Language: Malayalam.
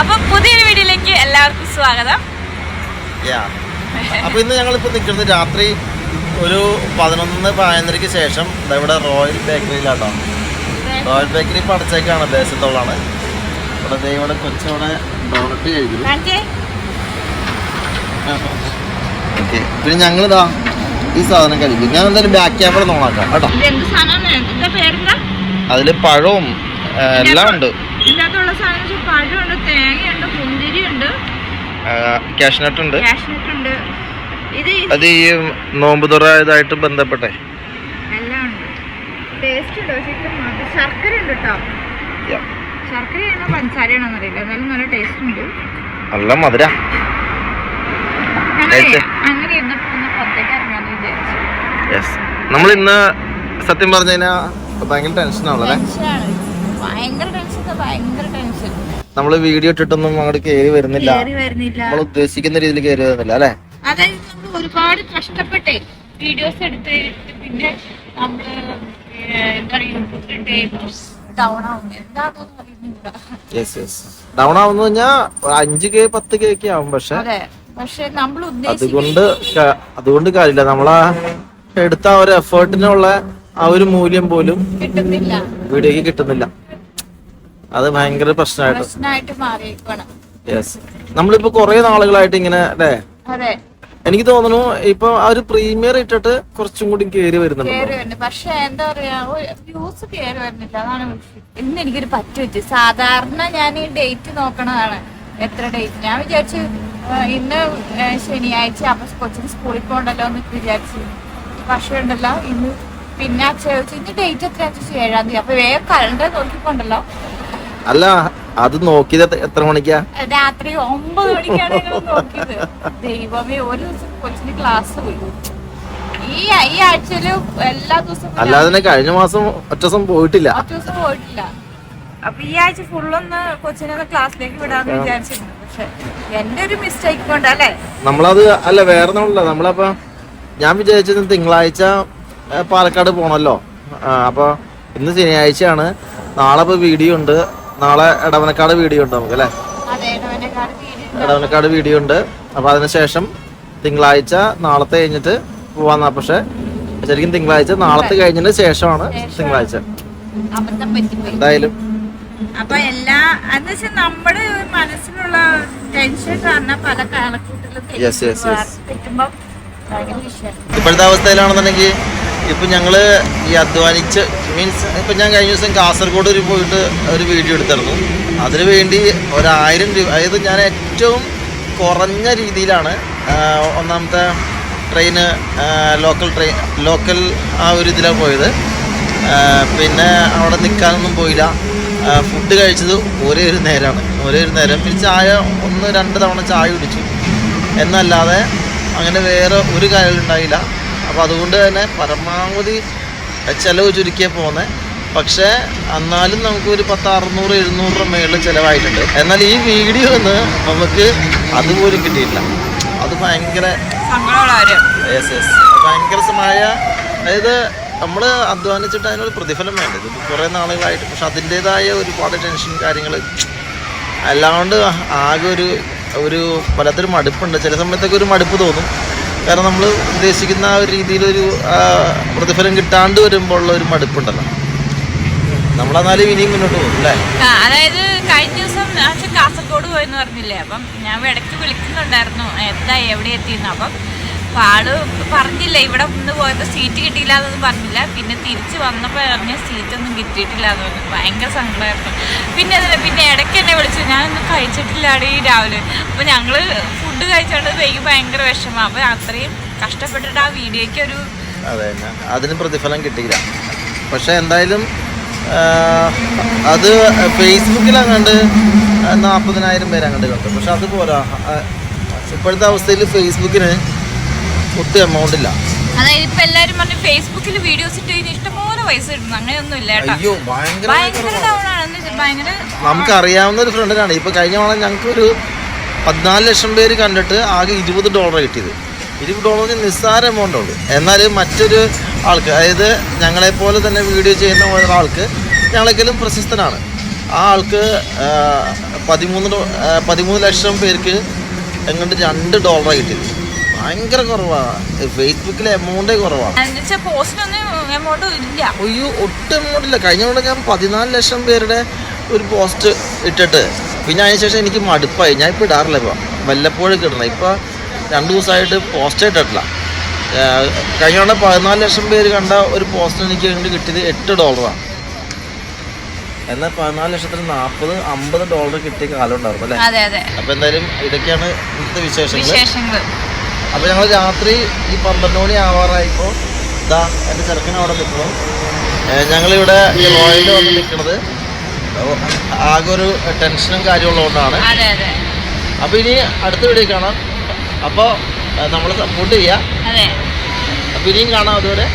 അപ്പൊ പുതിയൊരു വീഡിയോയിലേക്ക് എല്ലാവർക്കും സ്വാഗതം. അപ്പൊ ഇന്ന് ഞങ്ങളിപ്പോ നിൽക്കുന്നത് രാത്രി ഒരു പതിനൊന്ന് പതിനൊന്നരയ്ക്ക് ശേഷം ഇവിടെ റോയൽ ബേക്കറിയിലാട്ടോ റോയൽ ബേക്കറി പടച്ചേക്കാണ് ദേശത്തോളാണ് ഇവിടെ ദേ ഇവിടെ കൊച്ചവിടെ ഡോണറ്റ് കഴിക്കുന്നു കാണിച്ചേ. ഓക്കെ പിന്നെ ഞങ്ങളിതാ ഈ സാധനം കഴിക്കും. ഞാൻ എന്തായാലും ബാക്ക് ക്യാമറ നോക്കാം. കേട്ടോ. അതിൽ പഴവും എല്ലാം ഉണ്ട്. ഇതിനകത്തുള്ള സാധനം വെച്ചാൽ പഴമുണ്ട് തേങ്ങയുണ്ട് മുന്തിരിയുണ്ട്. കാഷ്നട്ട് ഉണ്ട് കാഷ്നട്ട് ഉണ്ട് ഇത് അത് ഈ നോമ്പ് തുറയതായിട്ട് ബന്ധപ്പെട്ടേ. എല്ലാം ഉണ്ട്. ടേസ്റ്റ് ഉണ്ട് പക്ഷേ ശർക്കര ഉണ്ട് കേട്ടോ Yeah. ശർക്കരയാണോ പഞ്ചസാരയാണോ എന്നറിയില്ല. എന്നാലും നല്ല ടേസ്റ്റ് ഉണ്ട്. നല്ല മധുര. അങ്ങനെ Taste. അങ്ങനെ ഇരുന്നിട്ട് ഒന്ന് പുറത്തേക്ക് ഇറങ്ങാന്ന് വിചാരിച്ചു. യെസ് നമ്മൾ ഇന്ന് സത്യം പറഞ്ഞു കഴിഞ്ഞാൽ ഭയങ്കര ടെൻഷനാണല്ലേ ടെൻഷനാണ് ഭയങ്കര ഭയങ്കര ടെൻഷൻ നമ്മൾ വീഡിയോ ഇട്ടിട്ടൊന്നും അങ്ങോട്ട് കയറി വരുന്നില്ല. കേറി വരുന്നില്ല. നമ്മൾ ഉദ്ദേശിക്കുന്ന രീതിയിൽ കയറി വരുന്നില്ല അല്ലെ? അതായത് നമ്മൾ ഒരുപാട് കഷ്ടപ്പെട്ടേ വീഡിയോസ് എടുത്ത് പിന്നെ നമ്മൾ എന്താ പറയുക ഡൗൺ ആവുന്ന. കഴിഞ്ഞാൽ അഞ്ച് കെ പത്ത് കെ ഒക്കെ ആവും പക്ഷെ. അതെ. പക്ഷെ നമ്മൾ അതുകൊണ്ട് അതുകൊണ്ട് കാര്യമില്ല. നമ്മളാ എടുത്ത ആ ഒരു എഫേർട്ടിനുള്ള ആ ഒരു മൂല്യം പോലും കിട്ടുന്നില്ല. വീഡിയോക്ക് കിട്ടുന്നില്ല. അത് ഭയങ്കര പ്രശ്നമായിട്ട്. പ്രശ്നമായിട്ട് മാറിയേക്കണം യെസ് നമ്മളിപ്പോ കുറെ നാളുകളായിട്ട് ഇങ്ങനെ അല്ലേ? അതെ. എനിക്ക് തോന്നുന്നു ഇപ്പൊ ആ ഒരു പ്രീമിയർ ഇട്ടിട്ട് കുറച്ചും കൂടി വരുന്നുണ്ട്. കേറി വരുന്നുണ്ട്. പക്ഷെ എന്താ പറയാ വ്യൂസ് കേറി വരുന്നില്ല. അതാണ് വിഷയം ഇന്ന് എനിക്കൊരു പറ്റു വെച്ച് സാധാരണ ഞാൻ ഈ ഡേറ്റ് നോക്കണതാണ് എത്ര ഡേറ്റ്. ഞാൻ വിചാരിച്ചു ആ, ഇന്ന് ആ, ശനിയാഴ്ച അപ്പൊ കൊച്ചിന് സ്കൂളിൽ പോകണ്ടല്ലോ എന്ന് വിചാരിച്ചു പക്ഷേ ഉണ്ടല്ലോ ഇന്ന് പിന്നെ ചോദിച്ചു ഇന്ന് ഡേറ്റ് എത്രയാ? ചോദിച്ചു ഏഴാം തീയതി. അപ്പൊ വേഗം കലണ്ടർ നോക്കിപ്പോണ്ടല്ലോ അല്ല അത് നോക്കിയത് എത്ര- മണിക്കാ? രാത്രി ഒമ്പത് മണിക്കാണ് ഞങ്ങൾ നോക്കിയത്. ദൈവമേ ഒരു കൊച്ചിന് ക്ലാസ് പോയി. ഈ ഈ ആഴ്ചയിൽ എല്ലാ ദിവസവും അല്ലാതെ കഴിഞ്ഞ മാസം ഒറ്റ ദിവസം പോയിട്ടില്ല. ഒറ്റ ദിവസം പോയിട്ടില്ല. അപ്പൊ ഈ ആഴ്ച ഫുള്ളൊന്ന് കൊച്ചിനെ ക്ലാസ്സിലേക്ക് വിടാന്ന് വിചാരിച്ചിരുന്നു. പക്ഷെ എന്റെ ഒരു മിസ്റ്റേക്ക് കൊണ്ടല്ലേ നമ്മളത് അല്ല വേറെ ഒന്നുമില്ല നമ്മളപ്പോ ഞാൻ വിചാരിച്ചത് തിങ്കളാഴ്ച പാലക്കാട് പോണല്ലോ. അപ്പൊ ഇന്ന് ശനിയാഴ്ചയാണ്. നാളെ ഇപ്പൊ വീഡിയോ ഉണ്ട്. നാളെ ഇടവനക്കാട് വീഡിയോ ഉണ്ട് നമുക്ക് അല്ലേ? ഇടവനക്കാട് വീഡിയോ ഉണ്ട്. അപ്പൊ അതിനുശേഷം തിങ്കളാഴ്ച നാളത്തെ കഴിഞ്ഞിട്ട് പോവാന്നാ. പക്ഷെ ശരിക്കും തിങ്കളാഴ്ച നാളത്തെ കഴിഞ്ഞതിന് ശേഷമാണ് തിങ്കളാഴ്ച. എന്തായാലും. അപ്പൊ എല്ലാ എന്ന് വെച്ചാൽ നമ്മുടെ മനസ്സിലുള്ള ടെൻഷൻ കാരണം പല വിഷയം. ഇപ്പോഴത്തെ അവസ്ഥയിലാണെന്നുണ്ടെങ്കിൽ ഇപ്പൊ ഞങ്ങൾ ഈ അധ്വാനിച്ച് മീൻസ് ഇപ്പം ഞാൻ കഴിഞ്ഞ ദിവസം കാസർഗോഡ് ഒരു പോയിട്ട് ഒരു വീഡിയോ എടുത്തിരുന്നു. അതിനു വേണ്ടി ഒരായിരം രൂപ അതായത് ഞാൻ ഏറ്റവും കുറഞ്ഞ രീതിയിലാണ് ഒന്നാമത്തെ ട്രെയിന് ലോക്കൽ ട്രെയിൻ ലോക്കൽ ആ ഒരു ഇതിലാണ് പോയത്. പിന്നെ അവിടെ നിൽക്കാനൊന്നും പോയില്ല. ഫുഡ് കഴിച്ചത് ഒരേ ഒരു നേരമാണ് ഒരേ ഒരു നേരം. പിന്നെ ചായ ഒന്ന് രണ്ട് തവണ ചായ കുടിച്ചു. എന്നല്ലാതെ അങ്ങനെ വേറെ ഒരു കാര്യം ഉണ്ടായില്ല അപ്പോൾ അതുകൊണ്ട് തന്നെ പരമാവധി ചിലവ് ചുരുക്കിയ പോകുന്നത് പക്ഷേ എന്നാലും നമുക്ക് ഒരു പത്ത് അറുന്നൂറ് എഴുന്നൂറ് രൂപ മേളിൽ ചിലവായിട്ടുണ്ട്. എന്നാൽ ഈ വീഡിയോ ഒന്ന് നമുക്ക് അതുപോലും കിട്ടിയിട്ടില്ല. അത് ഭയങ്കര യെസ് യെസ് ഭയങ്കരമായ അതായത് നമ്മൾ അധ്വാനിച്ചിട്ട് അതിനൊരു പ്രതിഫലം വേണ്ടത് കുറേ നാളുകളായിട്ട്. പക്ഷെ അതിന്റെതായ ഒരുപാട് ടെൻഷൻ കാര്യങ്ങൾ അല്ലാണ്ട് ആകെ ഒരു ഒരു വല്ലാത്തൊരു മടുപ്പുണ്ട്. ചില സമയത്തൊക്കെ ഒരു മടുപ്പ് തോന്നും. കാരണം നമ്മൾ ഉദ്ദേശിക്കുന്ന ആ ഒരു രീതിയിലൊരു പ്രതിഫലം കിട്ടാണ്ട് വരുമ്പോഴുള്ള ഒരു മടുപ്പുണ്ടല്ലോ. നമ്മളെന്നാലും ഇനിയും മുന്നോട്ട് പോകും അല്ലേ? അതായത് കഴിഞ്ഞ ദിവസം കാസർഗോഡ് പോയെന്ന് പറഞ്ഞില്ലേ? അപ്പം ഞാൻ ഇടയ്ക്ക് വിളിക്കുന്നുണ്ടായിരുന്നു എന്താ എവിടെ എത്തിയെന്ന്? അപ്പം ആൾ പറഞ്ഞില്ല ഇവിടെ നിന്ന് പോയപ്പോൾ സീറ്റ് കിട്ടിയില്ല എന്നൊന്നും പറഞ്ഞില്ല. പിന്നെ തിരിച്ച് വന്നപ്പോൾ പറഞ്ഞ സീറ്റൊന്നും കിട്ടിയിട്ടില്ല എന്ന് പറഞ്ഞു. ഭയങ്കര സങ്കടമായിരുന്നു. പിന്നെ പിന്നെ ഇടയ്ക്ക് എന്നെ വിളിച്ചു. ഞാനൊന്നും കഴിച്ചിട്ടില്ലാടി രാവിലെ. അപ്പോൾ ഞങ്ങൾ ഫുഡ് കഴിച്ചോണ്ട് എനിക്ക് ഭയങ്കര വിഷമം. അപ്പൊ അത്രയും കഷ്ടപ്പെട്ടിട്ട് ആ വീഡിയോയ്ക്ക് ഒരു അതെ അതിന് പ്രതിഫലം കിട്ടിയില്ല. പക്ഷെ എന്തായാലും അത് ഫേസ്ബുക്കിൽ അങ്ങാണ്ട് നാൽപ്പതിനായിരം പേര് അങ്ങോട്ട് കണ്ടു. പക്ഷെ അത് പോരാ. ഇപ്പോഴത്തെ അവസ്ഥയിൽ ഫേസ്ബുക്കിന് ഒത്തിരി എമൗണ്ട് ഇല്ല. അതായത് ഇപ്പൊ എല്ലാരും പറഞ്ഞു ഫേസ്ബുക്കിൽ വീഡിയോസ് ഇട്ട് കഴിഞ്ഞാൽ ഇഷ്ടംപോലെ പൈസ കിട്ടുന്നു. അങ്ങനെയൊന്നും ഇല്ല കേട്ടോ. ഭയങ്കര ഡൗൺ ആണ്. ഭയങ്കര നമുക്ക് അറിയാവുന്ന ഒരു ഫ്രണ്ടിനാണ് ഇപ്പൊ കഴിഞ്ഞ തവണ ഞങ്ങൾക്ക് ഒരു പതിനാല് ലക്ഷം പേര് കണ്ടിട്ട് ആകെ ഇരുപത് ഡോളർ കിട്ടിയത്. ഇരുപത് ഡോളറിന് നിസ്സാര എമൗണ്ട് ഉള്ളൂ എന്നാൽ മറ്റൊരു ആൾക്ക് അതായത് ഞങ്ങളെപ്പോലെ തന്നെ വീഡിയോ ചെയ്യുന്ന ഒരാൾക്ക് ഞങ്ങളെങ്കിലും പ്രശസ്തനാണ്. ആ ആൾക്ക് പതിമൂന്ന് പതിമൂന്ന് ലക്ഷം പേർക്ക് എങ്ങോട്ട് രണ്ട് ഡോളർ കിട്ടിയത്. ഭയങ്കര കുറവാണ് ഫേസ്ബുക്കിലെ എമൗണ്ടേ കുറവാണ് അയ്യോ ഒട്ടും എമൗണ്ട് ഇല്ല. കഴിഞ്ഞ കൊണ്ട് ഞാൻ പതിനാല് ലക്ഷം പേരുടെ ഒരു പോസ്റ്റ് ഇട്ടിട്ട് പിന്നെ അതിന് ശേഷം എനിക്ക് മടുപ്പായി. ഞാൻ ഇപ്പോൾ ഇടാറില്ല ഇപ്പോൾ വല്ലപ്പോഴും ഇടണം. ഇപ്പോൾ രണ്ട് ദിവസമായിട്ട് പോസ്റ്റ് ഇട്ടിട്ടില്ല. കഴിഞ്ഞ തവണ പതിനാല് ലക്ഷം പേര് കണ്ട ഒരു പോസ്റ്റ് എനിക്ക് അങ്ങോട്ട് കിട്ടിയത് എട്ട് ഡോളറാണ് എന്നാൽ പതിനാല് ലക്ഷത്തിന് നാൽപ്പത് അമ്പത് ഡോളർ കിട്ടിയ കാലം ഉണ്ടായിരുന്നു അല്ലേ? അപ്പോൾ എന്തായാലും ഇതൊക്കെയാണ് ഇന്നത്തെ വിശേഷങ്ങൾ അപ്പോൾ ഞങ്ങൾ രാത്രി ഈ പന്ത്രണ്ട് മണി ആവാറായപ്പോൾ ഇതാ എന്റെ ചെറുക്കൻ അവിടെ നിൽക്കുന്നു ഞങ്ങളിവിടെ ഈ റോയലിൽ വന്ന് നിൽക്കുന്നത് ആകെ ഒരു ടെൻഷനും കാര്യമുള്ളതുകൊണ്ടാണ് അപ്പോൾ ഇനി അടുത്ത വീഡിയോ കാണാം. അപ്പോൾ നമ്മൾ സപ്പോർട്ട് ചെയ്യാം. അപ്പൊ ഇനിയും കാണാം അതുവരെ.